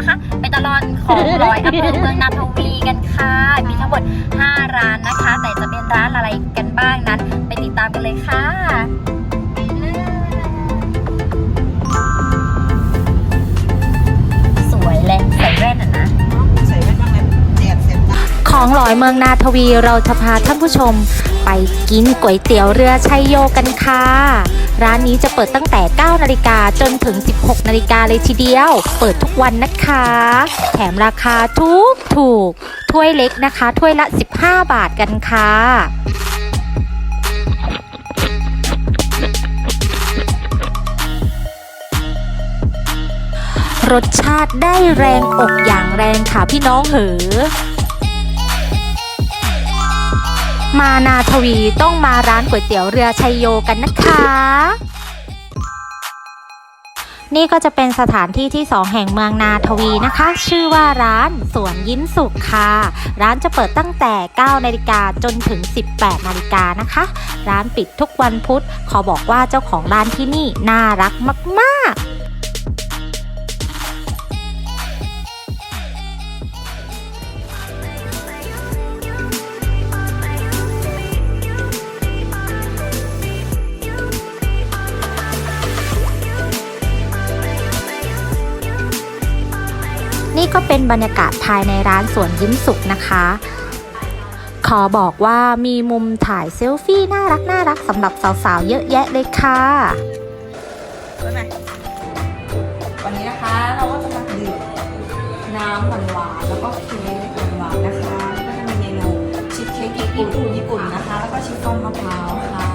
นะคะ ไปตลอดของรอยอำเภอเมืองนนทบุรีกันค่ะ มีทั้งหมด 5 ร้านนะคะ แต่จะเป็นร้านอะไรกันบ้างนั้น ไปติดตามกันเลยค่ะ ของหลอยเมืองนาทวีเราจะพาท่านผู้ชม ไปกินก๋วยเตี๋ยวเรือชัยโยกันค่ะ ร้านนี้จะเปิดตั้งแต่ 9 นาฬิกาจนถึง 16 นาฬิกาเลยทีเดียว เปิดทุกวันนะคะ แถมราคาทุกถูก ถ้วยเล็กนะคะ ถ้วยละ 15 บาทกันค่ะรสชาติได้แรงอกอย่างแรงค่ะพี่น้องเหอ มานาทวีต้องมาร้านก๋วยเตี๋ยวเรือชัยโยกันนะคะ นี่ก็จะเป็นสถานที่ที่2แห่งเมืองนาทวีนะคะ ชื่อว่าร้านสวนยิ้มสุขค่ะ ร้านจะเปิดตั้งแต่ 9 นาฬิกาจนถึง 18 นาฬิกานะคะ ร้านปิดทุกวันพุธ ขอบอกว่าเจ้าของร้านที่นี่น่ารักมาก ๆ นี่ก็เป็นบรรยากาศภายในร้านสวนยิ้มสุขนะคะ ขอบอกว่ามีมุมถ่ายเซลฟี่น่ารักน่ารักสำหรับสาวๆ เยอะแยะเลยค่ะแล้วไงวันนี้นะคะเราก็จะมาดื่มน้ำหวานๆแล้วก็เค้กหวานๆนะคะแล้วก็จะมีเมนูชีสเค้กญี่ปุ่นญี่ปุ่นนะคะ แล้วก็ชิฟฟ่อนมะพร้าวค่ะ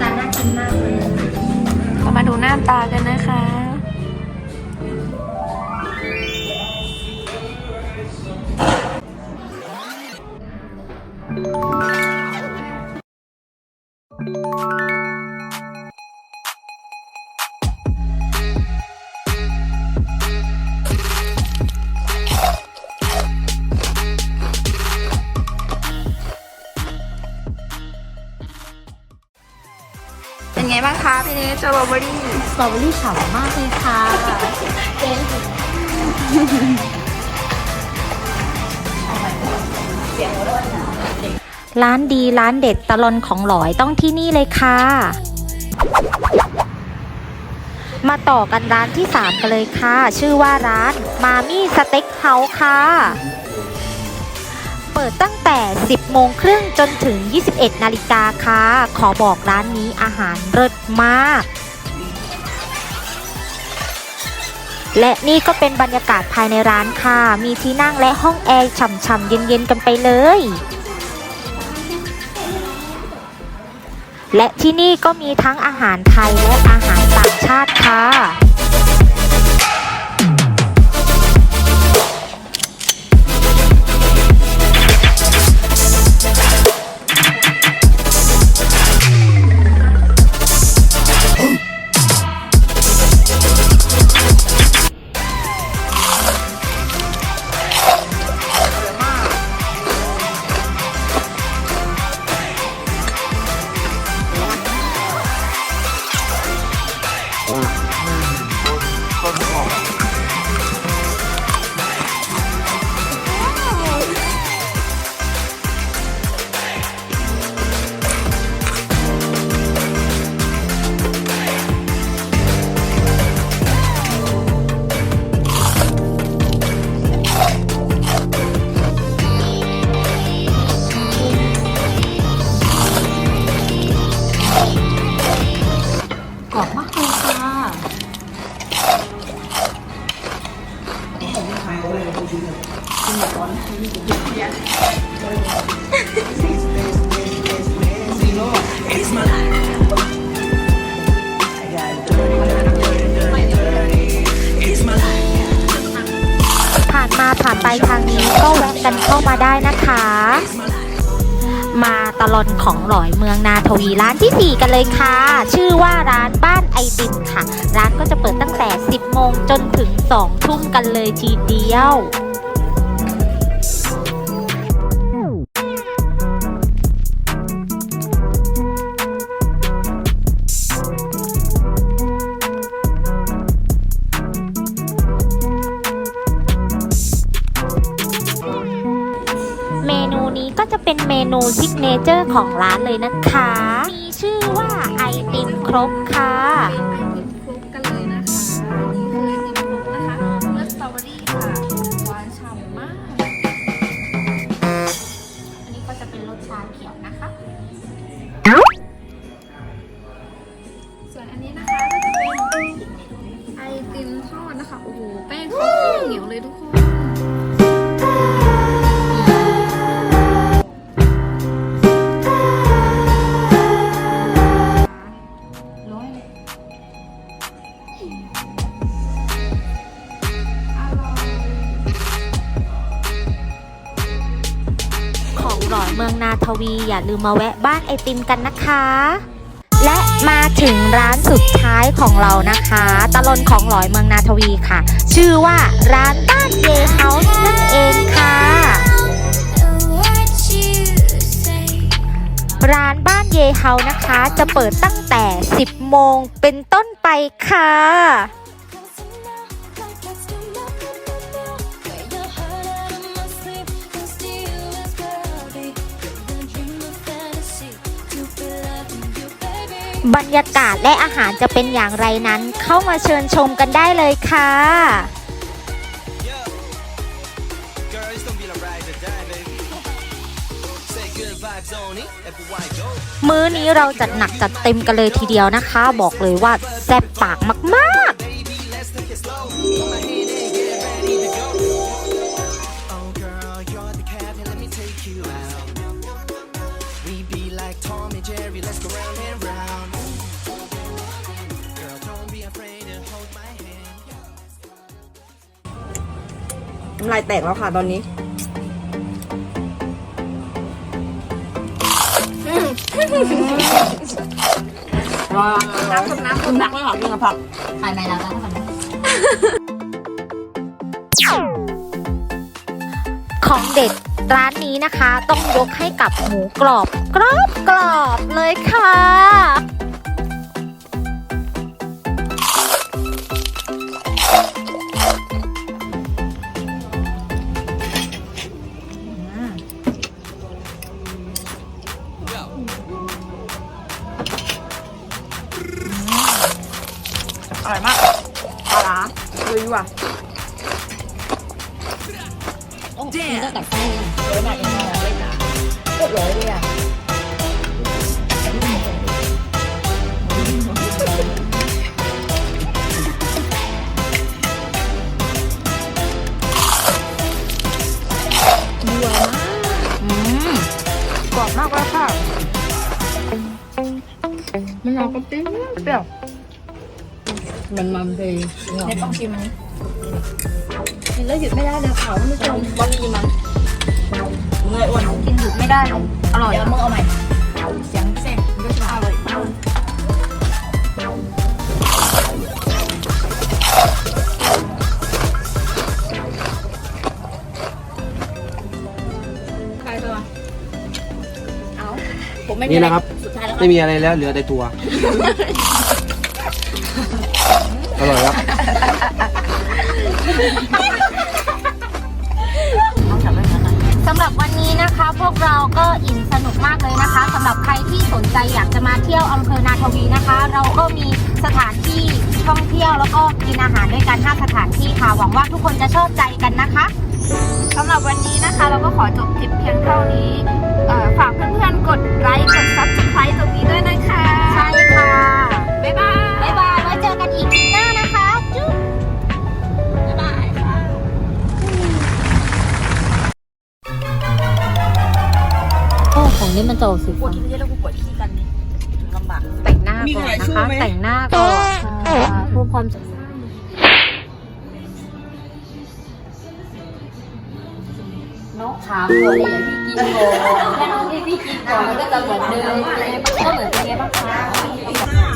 ตาน่ากินมากเลยเรามาดูหน้าตากันนะคะ เป็นไงบ้างคะพี่เนสสตรอเบอรี่สตรอเบอรี่ฉ่ำมากเลยค่ะร้ ร้านดีร้านเด็ดตะลอนของหลอยต้องที่นี่เลยค่ะ มาต่อกันร้านที่ 3 กันเลยค่ะ ชื่อว่าร้านมามี่สเต็กเฮาส์ค่ะ เปิดตั้งแต่ 10 โมงครึ่งจนถึง 21 นาฬิกาค่ะ ขอบอกร้านนี้อาหารเลิศมาก และนี่ก็เป็นบรรยากาศภายในร้านค่ะ มีที่นั่งและห้องแอร์ฉ่ำๆเย็นๆกันไปเลย และที่นี่ก็มีทั้งอาหารไทยและอาหารต่างชาติค่ะ กันเข้ามาได้นะคะ มาตลอนของหลอยเมืองนาทวีร้านที่ 4 กันเลยค่ะ ชื่อว่าร้านบ้านไอติมค่ะ ร้านก็จะเปิดตั้งแต่ 10 โมงจนถึง 2 ทุ่มกันเลยทีเดียว เมนูซิกเนเจอร์ของร้านเลยนะคะ มีชื่อว่าไอติมครกค่ะคลุกกันเลยนะคะนี่คือไอติมคลุกนะคะรสสตรอเบอรี่ค่ะหวานฉ่ำมาก อันนี้ก็จะเป็นรสชาเขียวนะคะ ส่วนอันนี้นะคะก็จะเป็นไอติมทอดนะคะ โอ้โห แป้งเขาเหนียวเลยทุกคน นาทวี อย่าลืมมาแวะบ้านไอติมกันนะคะ และมาถึงร้านสุดท้ายของเรานะคะตลนของหลอยเมืองนาทวีค่ะ ชื่อว่าร้านบ้านเยเฮาส์นั่นเองค่ะ ร้านบ้านเยเฮานะคะ จะเปิดตั้งแต่ 10 โมงเป็นต้นไปค่ะ บรรยากาศและอาหารจะเป็นอย่างไรนั้น เข้ามาเชิญชมกันได้เลยค่ะ มื้อนี้เราจัดหนักจัดเต็มกันเลยทีเดียวนะคะ บอกเลยว่าแซ่บปากมาก Baby, ลายแตกแล้วค่ะตอนนี้น้ำน้ำคุณนักไม่หรอกกินกับผักใครไม่เราต้องทำของเด็ดร้านนี้นะคะ ต้องยกให้กับหมูกรอบ กรอบกรอบเลยค่ะ อร่อยมากปลาร้าลุยว่ะนี่ก็กัดไส้ร้อยมากยังไงเลยนะโคตรร้อยเลยอะกรอบมากเลยค่ะมันเอาก็ติ้งเปรี้ยว มันมันเลยเนี่ยต้องชิมมันกินแล้วหยุดไม่ได้เลยค่ะท่านผู้ชมบะหมี่มันเงยอ้วนกินหยุดไม่ได้เลยอร่อยเดี๋ยวมึงเอาใหม่เสียงเส้นมันก็จะอร่อยมากใครตัวเอาผมไม่มีนี่อะไรนะครับ สุดท้ายแล้วไม่มีอะไรแล้วเหลือแต่ตัว อร่อยครับสำหรับวันนี้นะคะ พวกเราก็อิ่มสนุกมากเลยนะคะสำหรับใครที่สนใจอยากจะมาเที่ยวอำเภอนาทวีนะคะ เราก็มีสถานที่ท่องเที่ยวแล้วก็กินอาหารด้วยกัน5สถานที่ค่ะ หวังว่าทุกคนจะชอบใจกันนะคะสำหรับวันนี้นะคะ เราก็ขอจบคลิปเพียงเท่านี้เอ่อฝากเพื่อนๆกดไลค์กด subscribe ตรงนี้ด้วยนะคะ ใช่ค่ะ บ๊ายบาย บ๊ายบาย อ้ของนี้มันจะออกสีปวฟ้าดที่ไม่ใช่แล้วกูปวดขี้กันนี่ถึงลำบาก แต่งหน้ามีก่อนใครนะสู้คะไหมแต่งหน้าก่อนค่ะเพื่อความนกถามตัวเลยพี่กินก่อนแค่น้องที่พี่กินก่อนมันก็จะเหมือนเดิมก็เหมือนเป็นไงบ้างคะ